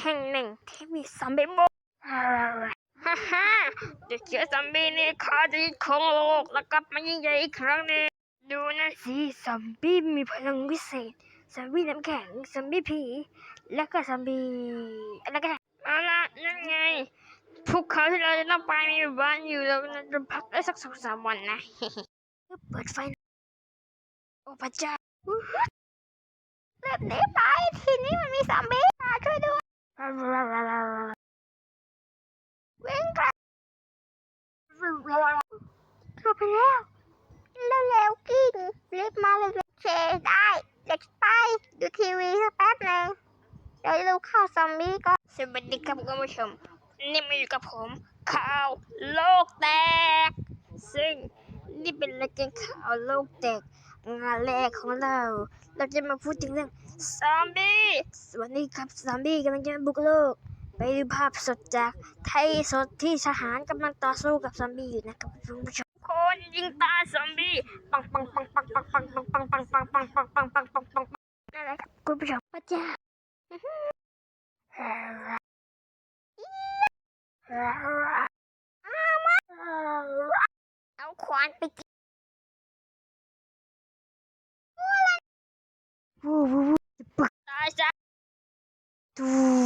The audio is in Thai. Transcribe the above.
แห่งหนึ่งที่มีซอมบี้บุกฮ่าฮ่าเด็กเชื้อซอมบี้นี่ข้าจะยึดครองโลกแล้วกลับมายิ่งใหญ่อีกครั้งหนึงดูนะสิซอมบี้มีพลังวิเศษซอมบี้น้ำแข็งซอมบี้ผี แล้วก็ซอมบี้อะไรกันเอาละนั่นไงภูเขาที่เราจะต้องไปมีบ้านอยู่เราจะพักได้สักสองสามวันนะเปิดไฟหน่อยโอ้พระเจ้าเริ่มหนีไปทีนี้มันมีซอมบี้มาช่วยด้วยวิ่งกลับ เข้าไปแล้วเร็วๆกิ้งรีบมาเลยเชได้เด็กไปดูทีวีสักแป๊บหนึงเดี๋ยวดูข่าวซอมบี้ก็สวัสดีครับคุณผู้ชม นี่มาอยู่กับผมข่าวโลกแตก ซึ่งนี่เป็นรายการข่าวโลกแตกงานแรกของเรา เราจะมาพูดถึงเรื่องซอมบี้สวัสดีครับซอมบี้กำลังจะบุกโลก ไปดูภาพสดจากไทยสดที่ทหารกำลังต่อสู้กับซอมบี้อยู่นะครับคุณผู้ชมคนยิงตาซอมบี้ปังปังปังปังปังปังปังปังปังปังปังปังปังปังปังปังปังนั่นแหละครับคุณผู้ชมพระเจ้าเอาควานไปกินวู้วู้วู้ปึกตายซะตู